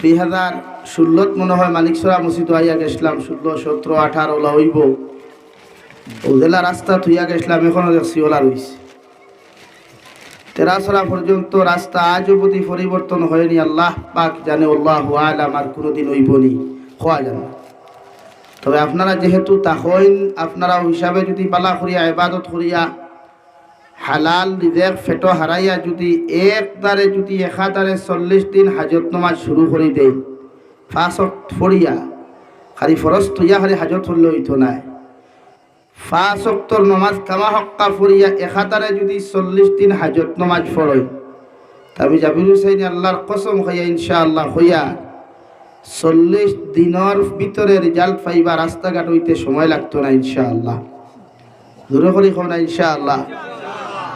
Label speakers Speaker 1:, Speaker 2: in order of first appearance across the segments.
Speaker 1: দুই হাজার ষোলোত মনে হয় মানিকসরা মসজিদ আইয়া গেছিলাম ষোলো সতেরো, আঠারো ওলা হইব ওদেলা রাস্তা থুইয়া গেছিলাম এখনও দেখছি ওলা রইছে তেরাসরা পর্যন্ত রাস্তা আজও প্রতি পরিবর্তন হয়নি, আল্লাহ পাক জানে, আল্লাহ আলাম আর কোনোদিন হইবনি হওয়া জানে। তবে আপনারা যেহেতু তাহইন আপনারা হিসাবে যদি পালা করিয়া এবাদত করিয়া হালাল রিজেক ফেটো হারাইয়া যদি একদারে যদি একাধারে চল্লিশ দিন হাজত নমাজ শুরু করে দেয় ফাঁসক ফরিয়া খালি ফরজ থইয়া খালি হাজত হলে হইতো নাই। ফাঁসক্তর নমাজ কামা হক্কা ফরিয়া একাধারে যদি চল্লিশ দিন হাজত নমাজ ফরই আমি জাবির হুসাইন আল্লাহর কসম হইয়া ইনশা আল্লাহ হইয়া চল্লিশ দিনের ভিতরে রেজাল্ট পাইবা রাস্তাঘাট হইতে সময় লাগতো না ইনশা আল্লাহ দূরে করি না ইনশা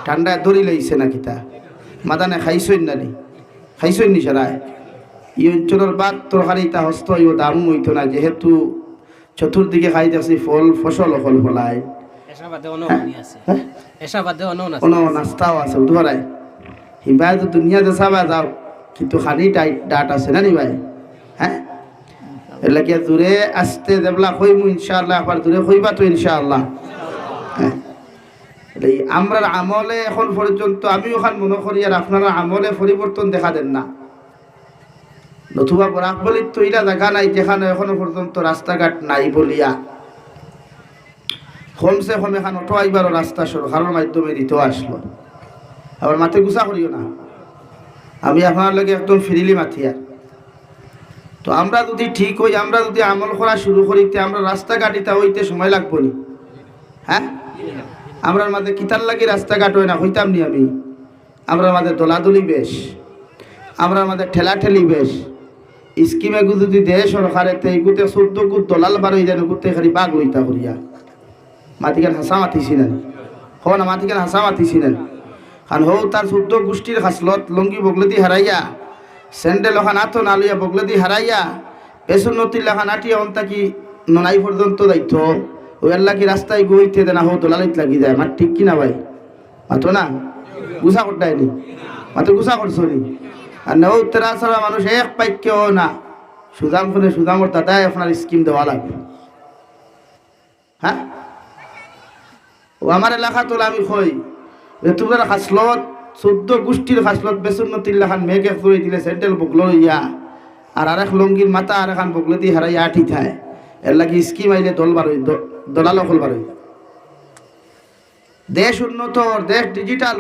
Speaker 1: ঠান্ডায় দড়ি লাইছে না কিতা মাদানে খাইছইন না নি খাইছইন নি সারায়? এই অঞ্চলের বাদ তরকারি তা হস্ত ইও দাম হইতো না যেহেতু চতুর্দিকে খাইতেছি ফল ফসল ফল ফলায় নাস্তাও আছে। ধরায় হিবাই তো দুনিয়াতে চাবা যাও কিন্তু খালি টাইট ডাট আছে না নি ভাই? হ্যাঁ এলাকে দূরে আসতে দেবলা কইমু ইনশাআল্লাহ আবার দূরে কইবা তো ইনশাআল্লাহ। হ্যাঁ এই আমরার আমলে এখন পর্যন্ত আমি ওখান মনে করি আর আপনারা আমলে পরিবর্তন দেখা দেন না। নতুবা বরাক বলি তো এটা দেখা নাই, যেখানে এখনও পর্যন্ত রাস্তাঘাট নাই বলিয়া। কমসে কম এখন অটো আইবারও রাস্তা সরকারের মাধ্যমে দিতে আসলো। আবার মাথে গুছা করিও না। আমি আপনার লগে একদম ফিরিলি মাথিয়া তো আমরা যদি ঠিক হই, আমরা যদি আমল করা শুরু করিতে আমরা রাস্তাঘাটিতে হইতে সময় লাগবো নি। হ্যাঁ? আমরার মাঝে কিতার লাগি রাস্তাঘাট হয় না, হইতাম নি আমি। আমরার মাঝে দোলাদুলি বেশ। আমরার মাঝে ঠেলাঠেলি বেশ। স্কিমে গু যদি দেয় সরকারেতে এগুতে চোদ্দ গুত দলাল বার হয়ে যায় গুতে খালি বাঘ লইতা করিয়া। মাটিকান হাসা মাতিছিলেন। না মাটিকান হাসা মাতিছিলেন। কারণ হৌ তার চোদ্দ গোষ্ঠীর হাসলত লঙ্গি বগলদি হারাইয়া, স্যান্ডেল ওখান আতো নালুয়া বগলদি হারাইয়া পেছন নতির লেখা নাটিয়া অন্তাকি ননাই পর্যন্ত দায়িত্ব ওই আল্লাহ কি রাস্তায় গইতে দেনা হো দোলালিত লাগি যায়। মার ঠিক কিনা ভাই? মাতো না? গুছা করতাই নি? মাতো গুছা করছ নি? আর নেও তেরা সারা মানুষ এক পাইক্য না। সুদাম ফোনে সুদামর দাদাই আপনার স্কিম দেওয়া লাগবে। হ্যাঁ? ও আমার এলাকা তোলা আমি কই তোমরা খাসলত, চোদ্দ গোষ্ঠীর খাসলত, বেসুন্নতির লেখান মেঘে ফুরে দিলে সেন্ট্রেল বগলো ইয়া। আর আরেক লঙ্গির মাথা আর এখন বগলো দিয়ে হারাই আঠি থায়। এর লাগি স্কিম আইলে দল বার দলাল অকল বার হই দেশ উন্নত দেশ ডিজিটাল।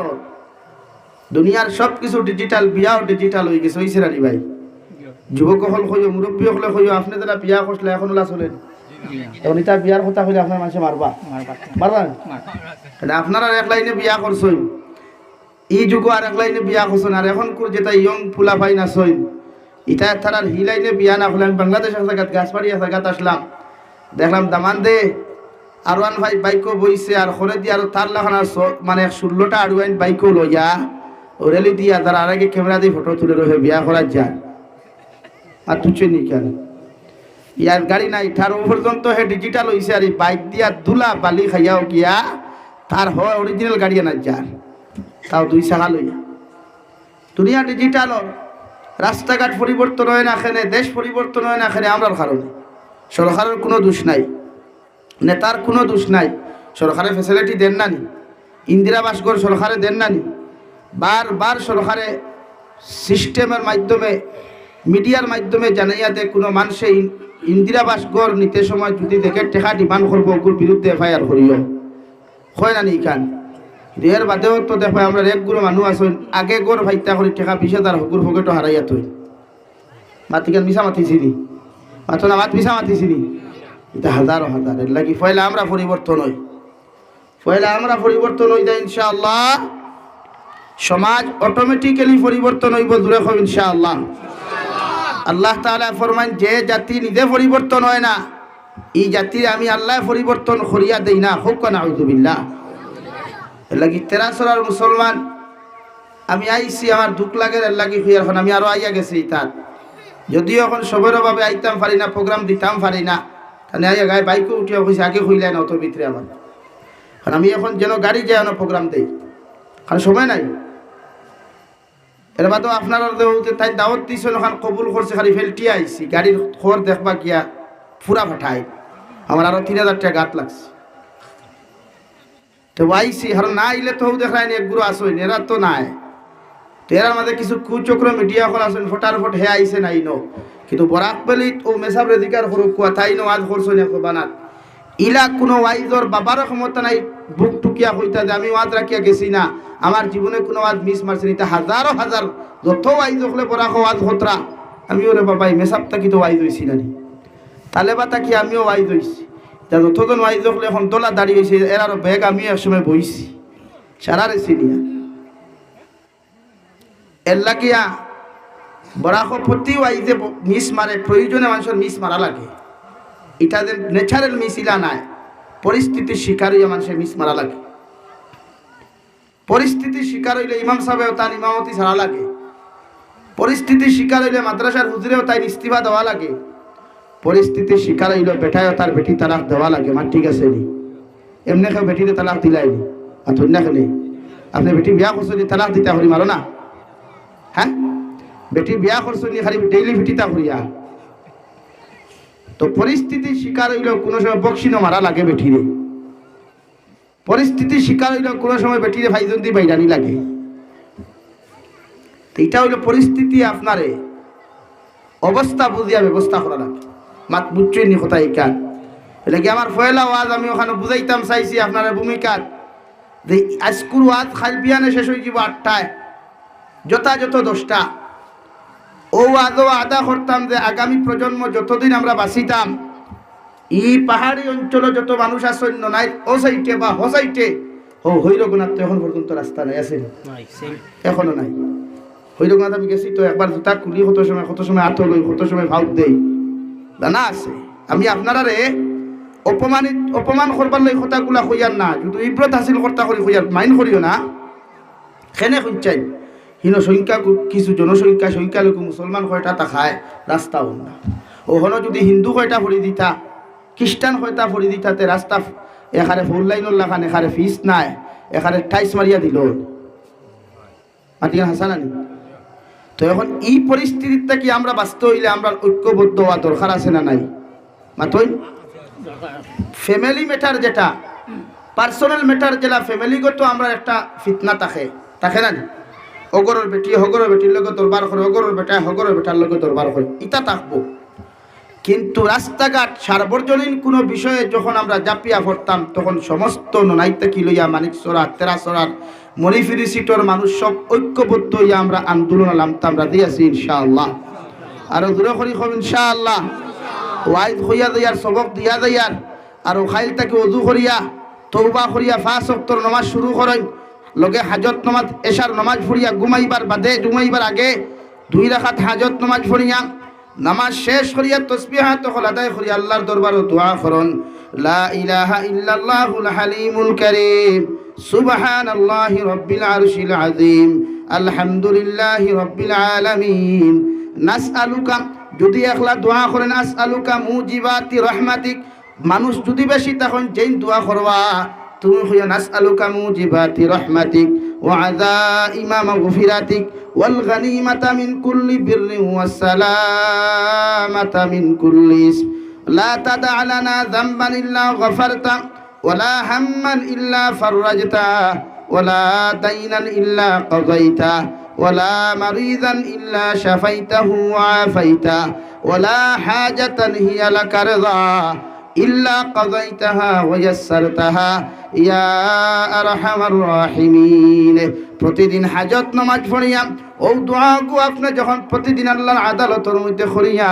Speaker 1: দুনিয়ার সব কিছু ডিজিটাল বিয়াও ডিজিটাল হয়ে গেছে। হইছে রানি ভাই। যুবক হল কইও মুরব্বী হলে কইও আপনি যারা বিয়া করলে এখন ওলা চলেন এখন এটা বিয়ার কথা কইলে আপনার মানুষে মারবা। মারবা। না? আপনারা এক লাইনে বিয়া করছেন ই যুগ আর এক লাইনে বিয়া করছেন। আর এখন যেটা ইয়ং ফুলা ভাই না সইন ইটা তারার হি লাইনে বিয়া না হলেন বাংলাদেশ জায়গাত গাছবাড়ি জায়গাত আসলাম। দেখলাম দামান দে আরওয়ান ভাই বাইকও বইছে আর খরে দিয়ে আর তার লাখানা মানে ষোলোটা আরওয়ান বাইকও লইয়া ওরেলি দিয়া তার আর আগে ক্যামেরা দিয়ে ফটো তুলে রয়ে বিয়া করার যায়। আর তুচে নি কেন? ইয়ার গাড়ি নাই, তার পর্যন্ত হে ডিজিটাল হইছে আর বাইক দিয়া দুলা বালি খাইয়াও গিয়া তার হয় অরিজিনাল গাড়ি না যার তাও দুই চাকা লইয়া। দুনিয়া ডিজিটাল রাস্তাঘাট পরিবর্তন হয় না এখানে দেশ পরিবর্তন হয় না এখানে আমরার কারণে। সরকারের কোনো দোষ নাই। নেতার কোনো দোষ নাই। সরকারে ফেসিলিটি দেন না নি ইন্দিরা বাসগর সরকারে দেন না নি বারবার সরকারে সিস্টেমের মাধ্যমে মিডিয়ার মাধ্যমে জানাইয়া দেয়, কোনো মানুষে ইন- ইন্দিরা বাসগর নিতে সময় যদি দেখে টেকা ডিমান্ড করব, ওগুলোর বিরুদ্ধে এফআইআর করিও। হয় না নি ইখান এর বাদেও তো দেখো, আমরা একগুলো মানুষ আছেন আগে গড় ভাইতা করে, টেকা পিছে তার হকুর ফকেটো হারাইয়া তুই। মাতিকান মিশা মাতিছিনি। মাতো না, মাত মিশা মাতিছিনি। এটা হাজারো হাজার। এর লাগি পয়লা আমরা পরিবর্তন হই। পয়লা আমরা পরিবর্তন হই যায় ইনশাআল্লাহ সমাজ অটোমেটিক্যালি পরিবর্তন হইব দূরে হব ইনশাআল্লাহ। আল্লাহ তাআলা ফরমান যে জাতি নিজে পরিবর্তন হয় না, এই জাতির আমি আল্লাহ পরিবর্তন করিয়া দেই না, হোক না আউযুবিল্লাহ এর লাগি তেরাসরার মুসলমান, আমি আইছি, আমার দুঃখ লাগে, এর লাগি হই এখন, আমি আরও আইয়া গেছি তার। যদিও এখন সবের অভাবে আইতাম পারি না, প্রোগ্রাম দিতাম পারি না তাহলে আইয়া গায়ে বাইকে উঠিয়া হয়েছে আগে হইলেন অত ভিতরে আমার কারণ আমি এখন যেন গাড়ি যায় না প্রোগ্রাম দেই। কারণ সময় নাই। এর বাদও আপনার দেউতে তাই দাওয়াত দিয়েছেন ওখান কবুল করছে, খালি ফেলটি আইছি। গাড়ির খবর দেখবা গিয়া ফুরা ফাটাই আমার আরও তিন হাজার টাকা গাত লাগছে। তো আইসি আর না আইলে তো দেখায় নি একগুলো আসই এরা তো নাই। তো এরার মাঝে কিছু কুচক্র মিডিয়া কল আসেন, ফটার ফট হে আইছে নাই ন। কিন্তু বরাক পেলি ও মেসাব রেদিকার করো কুয়া তাই ন, আজ করছ না বানাত। ইলা কোনো ওয়াইজর বাবারও ক্ষমতা নাই, বুক টুকিয়া হইতা যে আমি ওয়াজ রাখিয়া গেছি না। আমার জীবনে কোনো ওয়াজ মিস মারছি না। হাজারো হাজার যত ওয়াইজ হলে বরাক ওয়াজ হতরা আমিও রে বাবাই, মেসাব তাকি তো ওয়াইজ হইছি না। তালে বা তাকি আমিও ওয়াইজ হইছি তা যতজন ওয়াইজ হলে এখন দোলা দাঁড়িয়ে হয়েছে এর আরও ব্যাগ আমি একসময় বইছি সারা রে চিনিয়া এল্লা কিয়া বরাক প্রতি ওয়াইজে মিস মারে, প্রয়োজনে মানুষের মিস মারা লাগে। এটা যে ন্যাচারাল মিস ইলা নাই, পরিস্থিতির শিকার হইয়া মানুষের মিস মারা লাগে। পরিস্থিতির শিকার হইলে ইমাম সাহেব তার ইমামতি ছাড়া লাগে। পরিস্থিতির শিকার হইলে মাদ্রাসার হুজুরেও তাই ইস্তিফা দেওয়া লাগে। পরিস্থিতির শিকার হইলে বেটায়ও তার বেটি তালাক দেওয়া লাগে। মা, ঠিক আছে নি? এমনি কেউ বেটিতে তালাক দিলাইনি আর ধন্য আপনি বেটি বিয়া করছেন তালাক দিতে হরি মারো না। হ্যাঁ? বেটি বিয়া করছেন খালি ডেইলি বেটিতা করিয়া তো পরিস্থিতির শিকার হইলেও কোনো সময় বক্সিনো মারা লাগে বেঠিরে পরিস্থিতির শিকার হইলেও কোনো সময় বেঠিরে ভাইজন্দি বাইরানি লাগে। এটা হইল পরিস্থিতি আপনারে। অবস্থা বুঝিয়া ব্যবস্থা করা লাগে। মাত বুঝছই নি কথা এইকার এটা কি আমার ফয়লা ওয়াজ? আমি ওখানে বুঝাইতাম, চাইছি আপনার ভূমিকার। যে আজকুর ওয়াজ খাল বিয়ানে শেষ হয়ে যাব আটটায়। যথাযথ দশটা। ও আদৌ আদা করতাম যে আগামী প্রজন্ম যতদিন আমরা বাঁচিতাম ই পাহাড়ি অঞ্চলে যত মানুষ আসেন নাই ও সাইটে বা হ সাইটে ও হৈরগুনাথ তো এখন পর্যন্ত রাস্তা নাই আছে এখনও নাই। হৈরগুনাথ আমি গেছি তো একবার জোতা খুলি কত সময় কত সময় হাত লই কত সময় ভাউত দেই। জানা আছে। আমি আপনারা রে অপমানিত অপমান করবার লই কথাগুলা কইয়ার না যদি ইব্রত হাসিল কর্তা করি কইয়ার মাইন করিও না। খেনে খুঁজছাই হিন সংখ্যা কিছু জনসংখ্যা সংখ্যালঘু মুসলমান কয়টা তা খায় রাস্তা না ওখানে যদি হিন্দু কয়টা ভরি দিতা খ্রিস্টান কয়টা ভরি দিতাতে রাস্তা এখানে ফুল লাইনের লাগান এখানে ফিস নাই এখানে টাইস মারিয়া দিল। মাটিগান হাসান তো এখন এই পরিস্থিতিতে কি আমরা বাঁচতে হইলে আমরা ঐক্যবদ্ধ হওয়া দরকার আছে না নাই? মাতই ফ্যামিলি ম্যাটার যেটা পার্সোনাল ম্যাটার যেটা ফ্যামিলিগত আমরা একটা ফিতনা থাকে। থাকে না? অগরের বেটি, হগরের বেটির লগে দরবার করে অগরের বেটায় হগরের বেটার লগে দরবার করে। ইটা থাকব। কিন্তু রাস্তাঘাট, সার্বজনীন কোনো বিষয়ে যখন আমরা জাপিয়া পড়তাম, তখন সমস্ত ননাইতে কি লইয়া, মানিক সরা তেরা সরার, মণিফিরি সিটর মানুষ সব ঐক্যবদ্ধ হইয়া আমরা আন্দোলন নামতাম রাজি আছি ইনশাআল্লাহ। আর দূরে করি কম ইনশাআল্লাহ। ওয়াইদ হইয়া দেয়ার সবক দিয়া দেয়ার আর খাইল তাকে অজু করিয়া তৌবা করিয়া ফাঁস অক্তর নমাজ শুরু করেন লগে হাজত নমাজ, এশার নমাজ ফুরিয়া ঘুমাইবার বাদে ঘুমাইবার আগে দুই রাখাত হাজত নমাজ ফুরিয়া নামাজ শেষ করিয়া তসবিহাত তখন আদায় করিয়া আল্লাহর দরবারও দোয়া করন। লা ইলাহা ইল্লাল্লাহুল হালিমুল কারীম। সুবহানাল্লাহি রাব্বিল আরশিল আযীম। আলহামদুলিল্লাহি রাব্বিল আলামিন। নাসআলুকা, যদি একলা দোয়া করেন, আসআলুকা মুজিবাতি রহমাতিক। মানুষ যদি বেশি, তখন যেই দোয়া করবা تمحي نسألك موجبات رحمتك وعزائم مغفرتك والغنيمة من كل بر والسلامة من كل اسم. لا تدع لنا ذنبا إلا غفرت ولا هما إلا فرجته ولا دينا إلا قضيته ولا مريضا إلا شفيته وعافيته ولا حاجة هي لك رضا. ইল্লা কাযাইতাহা ওয়া ইয়াসসারতাহা। ইয়া আরহামার রাহিমিন। প্রতিদিন হাজত নামাজ পড়িয়া, ও দোয়াগু আপনি যখন প্রতিদিন আল্লাহর আদালতের মধ্যে করিয়া,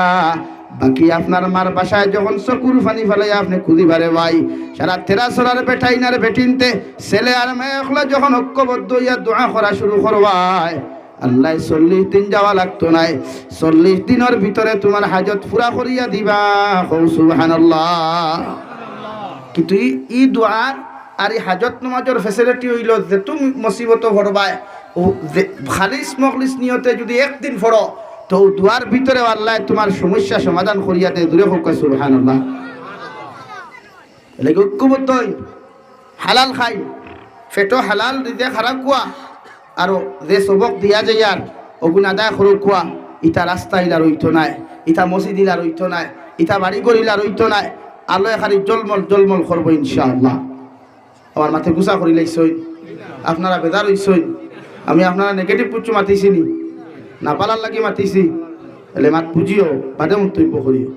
Speaker 1: বাকি আপনার মার বাসায় যখন চকুর ফানি ফেলাই আপনি খুঁজিবারে ভাই, সারা তেরা সরার বেটাইনার বেটিনতে ছেলে আর মেয়ে যখন ঐক্যবদ্ধ হইয়া দোয়া করা শুরু করবায়। আল্লাহ চল্লিশ দিন যাওয়া লাগতো নাই। চল্লিশ দিনের ভিতরে তোমার হাজত পুরা করিয়া দিবা। সুবাহান কিন্তু ই- দোয়ার আর এই হাজত নমাজের ফেসিলিটি হইল যে তুমি মুসিবত ভরবাই ও যে- খালিস মখলিস নিয়তে যদি একদিন ফড়ো তো দোয়ার ভিতরে আল্লাহ তোমার সমস্যা সমাধান করিয়া দেয় দূরে হোক সুবহান আল্লাহ ঐক্যবদ্ধ হালাল খাই। ফেটো হালাল দিতে খারাপ কোয়া আর যে সবক দিয়া যায় আর ওগুন আদায় করো কোয়া ইটা রাস্তা ইলা রইতো নাই, ইটা মসজিদ ইলা রইতো নাই, ইটা বাড়ি গড়িলা রইতো নাই আলো এখানি জলমল জলমল করব ইনশাআল্লাহ। আমার মাথায় গুছা করি লাইছই আপনারা বেদার হইছই আমি আপনারা নেগেটিভ পুচ্ছু মাতিছি নি না পালার লাগি মাতিছি এলে মাত বুঝিও বাদে মন্তব্য করিও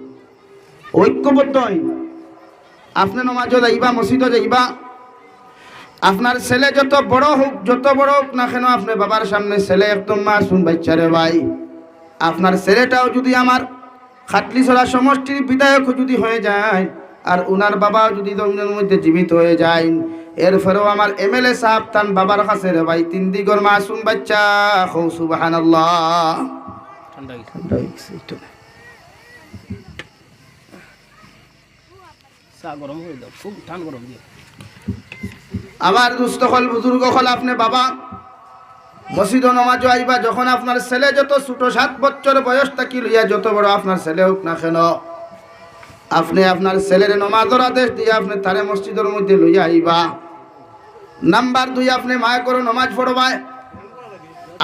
Speaker 1: ঐক্যবদ্ধ হই আপনি নমাজও যাইবা মসজিদও যাইবা আপনার ছেলে যত বড় হোক যত বড় হোক না কেন আপনি বাবার সামনে ছেলে একদম মাসুম বাচ্চারে ভাই। আপনার ছেলেটাও যদি আমার খাটলি ছড়া সমষ্টির বিধায়ক যদি হয়ে যায় আর উনার বাবা যদি জমিনের মধ্যে জীবিত হয়ে যায় এরপরেও আমার এমএলএ সাহেব তান বাবার কাছে রে ভাই তিন দিগর মাসুম বাচ্চা। হৌ সুবাহান
Speaker 2: গরম হয়ে দাও খুব ঠান গরম দিয়ে।
Speaker 1: আবার দুস্থ হল বুজুর্গ হল আপনি বাবা। মসজিদ নমাজ আইবা, যখন আপনার ছেলে যত ছোট সাত বছর বয়স থাকি লইয়া যত বড় আপনার ছেলে হোক না কেন, আপনি আপনার ছেলের নমাজের আদেশ দিয়ে আপনি তারে মসজিদের মধ্যে লইয়া আইবা। নাম্বার দুই, আপনি মায় করে নমাজ পড়বায়।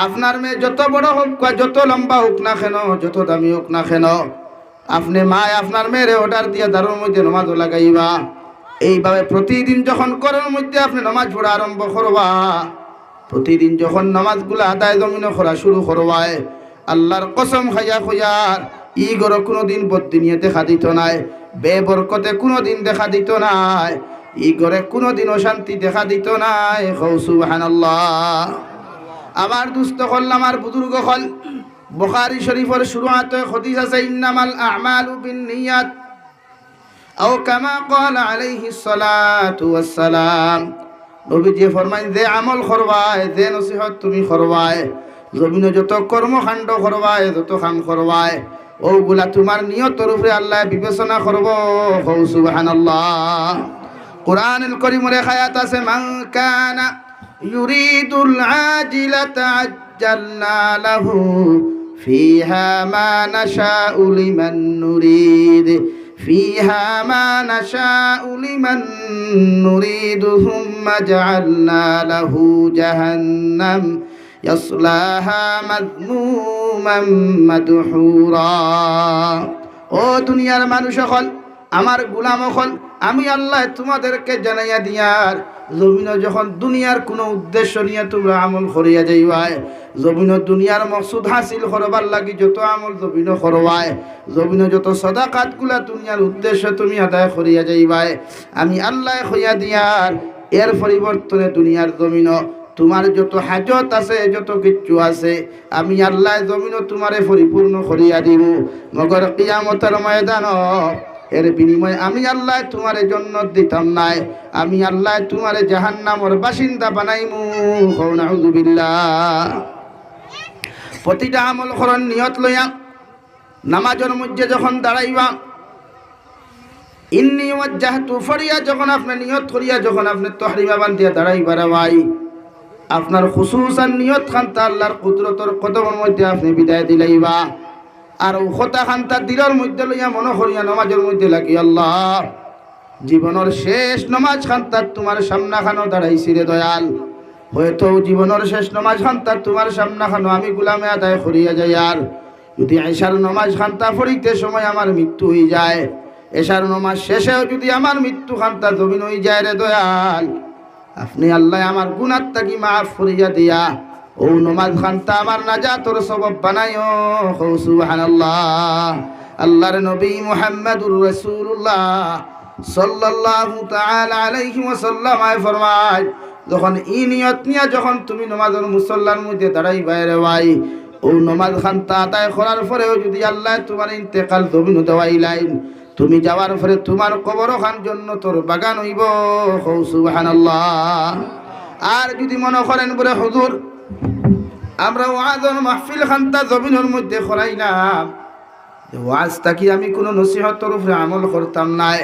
Speaker 1: আপনার মেয়ে যত বড় হোক যত লম্বা হোক না কেন, যত দামি হোক না কেন, আপনি মায় আপনার মেয়েরে অর্ডার দিয়ে দারুর মধ্যে নমাজও লাগাইবা। এইভাবে প্রতিদিন যখন করার মধ্যে আপনি নামাজ পড়া আরম্ভ করবা, প্রতিদিন যখন নামাজগুলো আদায় জমিন করা শুরু করবায়, আল্লাহর কসম খাইয়া খুঁয়ার ই গর কোনোদিন বদিনিয়ে দেখা দিত নাই, বেবরকতে কোনোদিন দেখা দিত নাই ই গরে কোনোদিন অশান্তি দেখা দিত নাই। হৌসুবাহান্লাহ আবার দুস্থ করলাম আর বুজুর্গ হল। বুখারী শরীফের শুরুয়াতে হদিস আছে, ইন্নামাল আমালু বিন্নিয়াত আও কামা কল আলাইহি সালাতু ওয়াসসালাম। নবীজি ফরমাইন, যে আমল করবায়, যে নসিহত তুমি করবায়, জমিনে যত কর্মকাণ্ড করবায়, যত কাম করবায় ওগুলা তোমার নিয়তর উপরে আল্লাহ বিবেচনা করব। হৌ সুবহানাল্লাহ। কোরআনুল করিমের হায়াত আছে, মান কানা ইউরিদুল আজিলাতা আজ্জালনা লাহু ফিহা মা নাশাউ লিমান নুরিদ। فيها ما نشاء لمن نريد ثم جعلنا له جهنم يصلاها مذموما مدحورا ও দুনিয়ার মানুষ হল আমার গুলাম হল আমি আল্লাহ তোমাদেরকে জানাইয়া দিয়ার। জমিন যখন দুনিয়ার কোনো উদ্দেশ্য নিয়ে তোমরা আমল করিয়া যাইবাই জমিন দুনিয়ার মকসুদ হাসিল করবার লাগি যত আমল জমিন করবাই জমিন যত সদাকাতগুলা দুনিয়ার উদ্দেশ্য তুমি আদায় করিয়া যাইবাই, আমি আল্লাহ হইয়া দিয়ার। এর পরিবর্তনে দুনিয়ার জমিন তোমার যত হাজত আছে, যত কিচ্ছু আছে, আমি আল্লাহ জমিন তোমারে পরিপূর্ণ করিয়া দিব মগর কিয়ামতের ময়দান এর বিনিময়ে আমি আল্লাহ তোমার জন্য দিতাম নাই। আমি আল্লাহ তোমারে জাহান্নামর বাসিন্দা বানাইমু। নাউযুবিল্লাহ প্রতিটা আমল করন নিয়ত লইয়া নামাজের মধ্যে যখন দাঁড়াইবা, ইন্নি ওয়াজ্জাহতু ফরিয়া, যখন আপনি নিয়ত করিয়া, যখন আপনি তহরিমা বান্ধিয়া দাঁড়াইবা ভাই, আপনার খুসুসান নিয়ত খান্তা আল্লাহর কুদরতর কদমের মধ্যে আপনি বিদায় দিলাইবা। আর উখতা খান্তা দিলর মধ্যে লইয়া মনে করিয়া নমাজের মধ্যে লাগি, আল্লাহ, জীবনের শেষ নমাজ খান্তার তোমার সামনা খানো দাঁড়াইছি রে দয়াল। হয়তো জীবনের শেষ নমাজ খান্তার তোমার সামনা খানো আমি গুলামে আদায় করিয়া যাই, আর যদি এশার নমাজ খান্তা পড়িতে সময় আমার মৃত্যু হয়ে যায়, এশার নমাজ শেষেও যদি আমার মৃত্যু খান্তা জমিন হয়ে যায় রে দয়াল। আপনি আল্লাহ আমার গুণার তাকি মাফ করিয়া দিয়া ও নমাজ খান্তা আমার নাজাতর সবব বানাইও। হৌ সুবহানাল্লাহ। আল্লাহর নবী মুহাম্মদুর রাসূলুল্লাহ সাল্লাল্লাহু তাআলা আলাইহি ওয়াসাল্লাম আয় ফরমায়, যখন ই নিয়ত নিয়া যখন তুমি নমাজের মুসল্লার মধ্যে দাঁড়াই বাইরে ভাই, ও নমাজ খান্তা আদায় করার পরেও যদি আল্লাহ তোমার ইন্তেকাল জমিন দেওয়াই লাইন তুমি যাওয়ার পরে তোমার কবর খান জন্য তোর বাগান হইব। হৌ সুবহানাল্লাহ। আর যদি মনে করেন বলে, হুজুর আমরা ওয়াজর মাহফিল খান্তা জমিনের মধ্যে করাই না ওয়াজ তাকি আমি কোনো নসিহতর উপরে আমল করতাম নাই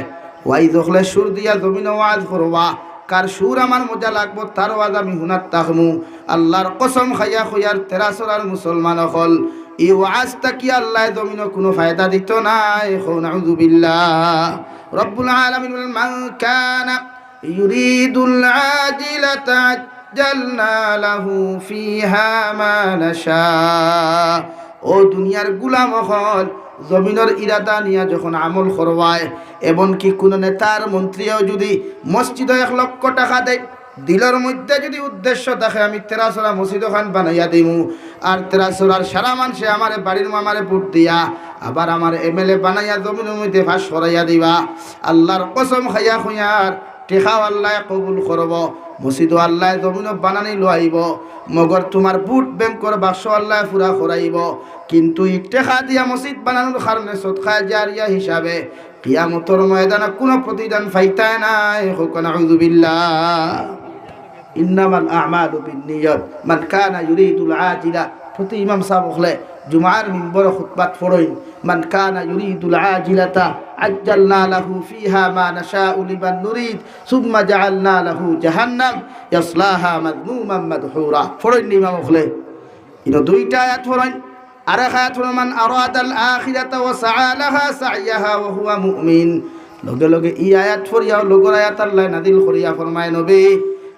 Speaker 1: ওয়াই দখলে সুর দিয়া জমিনে ওয়াজ করবা। কার সুর আমার মজা লাগবো, তার ওয়াজ আমি হুনার তাকমু আল্লাহর কসম খাইয়া খুয়ার তেরাসরার মুসলমান হল এই ওয়াজ তাকি আল্লাহ জমিন কোনো ফায়দা দিত নাই হো নাউযুবিল্লাহ রব্বুল আলামিন মান কানা ইউরিদুল আজিলাতা আজ্জালনা লাহু ফিহা মা নাশা। ও দুনিয়ার গুলাম হল, জমিনের ইরাদা নিয়া যখন আমল করবায় এমনকি কোনো নেতার মন্ত্রীও যদি মসজিদে এক লক্ষ টাকা দেয়, দিলের মধ্যে যদি উদ্দেশ্য থাকে, আমি তেরাসরা মসজিদ খান বানাইয়া দিমু। আর তেরাসরার সারা মানুষে আমার, বাড়ির মামারে ভোট দিয়া, আবার আমার এমএলএ বানাইয়া জমিনের মধ্যে ফাঁস করাইয়া দিবা। আল্লাহর কসম খাইয়া খুঁয়ার টেকাও আল্লাহ কবুল করব, মসজিদও আল্লাহ জমিন বানানি লোয়াইব মগর তোমার বুট ব্যাংকর বাক্স আল্লাহ ফুরা করাইব কিন্তু ই টেকা দিয়া মসজিদ বানানোর কারণে সৎকা জারিয়া হিসাবে কিয়ামতর ময়দানে কোনো প্রতিদান ফাইতায় নাই। হোক নাউযুবিল্লাহ ইন্নামাল আমালু বিন্নিয়াত মান কানা ইউরিদুল আজিলা। প্রতি ইমাম সাহেব হলে জুমার মিম্বর খুতবাত ফরইন মান কানা ইউরিদুল আজিলাতা, আজ্জালনা লাহু ফিহা মা নাশাউ লিমান নুরিদ, সুম্মা জাআলনা লাহু জাহান্নাম, ইয়াসলাহা মাযমুমান মাদহুরা। ফরইন ইমাম হলে ইনো দুইটা আয়াত ফরইন আর এক আয়াত হলো, মান আরাদাল আখিরাতা ওয়া সাআ লাহা সাইয়াহা ওয়া হুয়া মুমিন। লগে লগে ই আয়াত ফরিয়াও লগর আয়াত আল্লাহ নাদিল করিয়া ফরমায়, নবী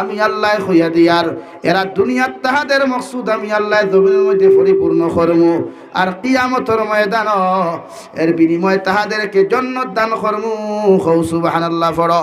Speaker 1: আমি আল্লাহ হইয়া দিয়ার এরা দুনিয়ার তাহাদের মকসুদ আমি আল্লাহ জমিনের মধ্যে পরিপূর্ণ করম। আর কিয়ামতর ময়দান এর বিনিময়ে তাহাদেরকে জন্নত দান করমু। হৌ সুবাহান আল্লাহ ফড়